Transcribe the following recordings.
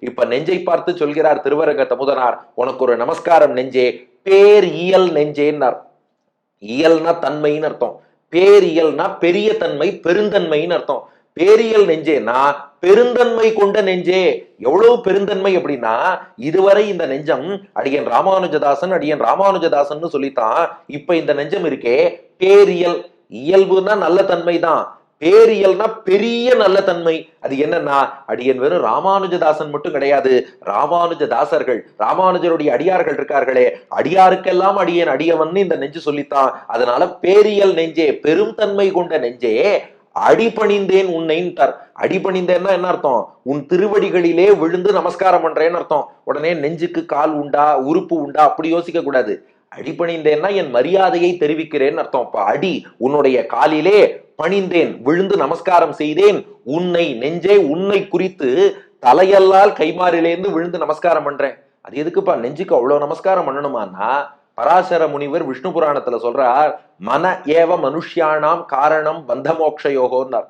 இப்ப நெஞ்சை பார்த்து சொல்கிறார் திருவரங்க தமுதனார் உனக்கு ஒரு நமஸ்காரம் நெஞ்சே பேர் இயல் நெஞ்சேன்னார். இயல்னா தன்மைன்னு அர்த்தம். பேரியல்னா பெரிய தன்மை பெருந்தன்மைன்னு அர்த்தம். பேரியல் நெஞ்சேனா பெருந்தன்மை கொண்ட நெஞ்சே. எவ்வளவு பெருந்தன்மை அப்படின்னா இதுவரை இந்த நெஞ்சம் அடியன் ராமானுஜதாசன் அடியன் ராமானுஜதாசன் சொல்லித்தான் இப்ப இந்த நெஞ்சம் இருக்கே பேரியல் இயல்புனா நல்ல தன்மை தான் பேரியல்னா பெரிய நல்ல தன்மை. அது என்னன்னா அடியன் வெறும் ராமானுஜதாசன் மட்டும் கிடையாது. ராமானுஜதாசர்கள் ராமானுஜருடைய அடியார்கள் இருக்கார்களே. அடியாருக்கெல்லாம் அடியேன் அடியவன் இந்த நெஞ்சு சொல்லித்தான். அதனால பேரியல் நெஞ்சே பெரும் தன்மை கொண்ட நெஞ்சே அடிபணிந்தேன் உன்னைன்ட்டார் அடிபணிந்தேன்னா என்ன அர்த்தம்? உன் திருவடிகளிலே விழுந்து நமஸ்காரம் பண்றேன்னு அர்த்தம். உடனே நெஞ்சுக்கு கால் உண்டா உறுப்பு உண்டா? அப்படி யோசிக்க கூடாது. அடிபணிந்தேன்னா என் மரியாதையை தெரிவிக்கிறேன்னு அர்த்தம். அப்ப அடி உன்னுடைய காலிலே பணிந்தேன் விழுந்து நமஸ்காரம் செய்தேன் உன்னை நெஞ்சே உன்னை குறித்து தலையல்லால் கைமாறிலேருந்து விழுந்து நமஸ்காரம் பண்றேன். அது எதுக்குப்பா நெஞ்சுக்கு அவ்வளவு நமஸ்காரம் பண்ணணுமான்னா பராசர முனிவர் விஷ்ணு புராணத்துல சொல்றார் மன ஏவ மனுஷ்யானாம் காரணம் பந்த மோக்ஷயோகோன்னார்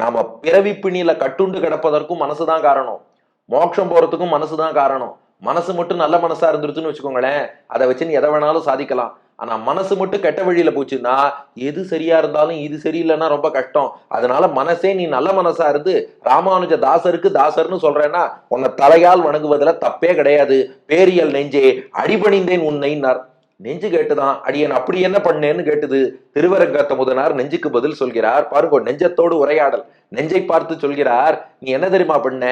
நாம பிறவி பிணியில கட்டுண்டு கிடப்பதற்கும் மனசுதான் காரணம். மோட்சம் போறதுக்கும் மனசுதான் காரணம். மனசு மட்டும் நல்ல மனசா இருந்துருச்சுன்னு வச்சுக்கோங்களேன் அதை வச்சு நீ எதை வேணாலும் சாதிக்கலாம். ஆனா மனசு மட்டும் கெட்ட வழியில போச்சுன்னா எது சரியா இருந்தாலும் இது சரியில்லைன்னா ரொம்ப கஷ்டம். அதனால மனசே நீ நல்ல மனசா இருந்து ராமானுஜ தாசருக்கு தாசர்னு சொல்றேன்னா உன்னை தலையால் வணங்குவதுல தப்பே கிடையாது. பேரியல் நெஞ்சே அடிபணிந்தேன் உன்னைன்னார். நெஞ்சு கேட்டுதான். அடியன் அப்படி என்ன பண்ணேன்னு கேட்டுது. திருவரங்கத்த முதனார் நெஞ்சுக்கு பதில் சொல்கிறார். பாருங்க நெஞ்சத்தோடு உரையாடல். நெஞ்சை பார்த்து சொல்கிறார். நீ என்ன தெரியுமா பண்ண?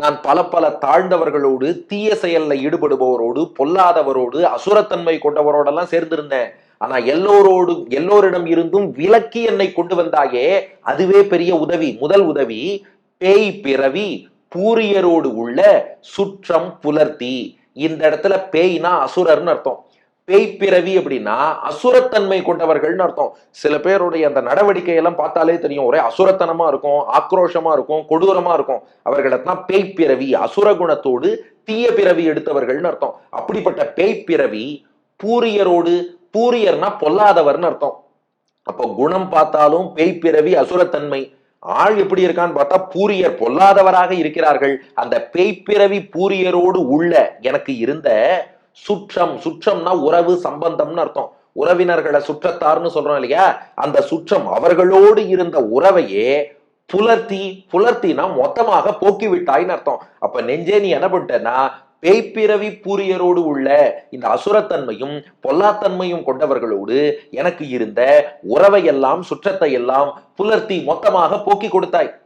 நான் பல பல தாழ்ந்தவர்களோடு தீய செயல்ல ஈடுபடுபவரோடு பொல்லாதவரோடு அசுரத்தன்மை கொண்டவரோடெல்லாம் சேர்ந்திருந்தேன். ஆனா எல்லோரோடு எல்லோரிடம் இருந்தும் விலக்கி என்னை கொண்டு வந்தாயே அதுவே பெரிய உதவி. முதல் உதவி பேய் பிறவி பூரியரோடு உள்ள சுற்றம் புலர்த்தி. இந்த இடத்துல பேய்னா அசுரர்னு அர்த்தம். பேய் பிறவி அப்படின்னா அசுரத்தன்மை கொண்டவர்கள்னு அர்த்தம். சில பேருடைய அந்த நடவடிக்கை எல்லாம் பார்த்தாலே தெரியும். ஒரே அசுரத்தனமா இருக்கும் ஆக்ரோஷமா இருக்கும் கொடூரமா இருக்கும். அவர்களைத்தான் பேய் பிறவி அசுர குணத்தோடு தீய பிறவி எடுத்தவர்கள்னு அர்த்தம். அப்படிப்பட்ட பேய் பிறவி பூரியரோடு பூரியர்னா பொல்லாதவர்னு அர்த்தம். அப்போ குணம் பார்த்தாலும் பேய் பிறவி அசுரத்தன்மை. ஆள் எப்படி இருக்கான்னு பார்த்தா பூரியர் பொல்லாதவராக இருக்கிறார்கள். அந்த பேய்ப்பிறவி பூரியரோடு உள்ள எனக்கு இருந்த சுற்றம் சுற்றம்னா உறவு சம்பந்தம்னு அர்த்தம். உறவினர்களை சுற்றத்தார்னு சொல்றோம் இல்லையா? அந்த சுற்றம் அவர்களோடு இருந்த உறவையே புலர்த்தி புலர்த்தினா மொத்தமாக போக்கிவிட்டாய்ன்னு அர்த்தம். அப்ப நெஞ்சே நீ என்ன பண்ணிட்டேன்னா பேய்ப்பிறவி பூரியரோடு உள்ள இந்த அசுரத்தன்மையும் பொல்லாத்தன்மையும் கொண்டவர்களோடு எனக்கு இருந்த உறவை எல்லாம் சுற்றத்தை எல்லாம் புலர்த்தி மொத்தமாக போக்கி கொடுத்தாய்.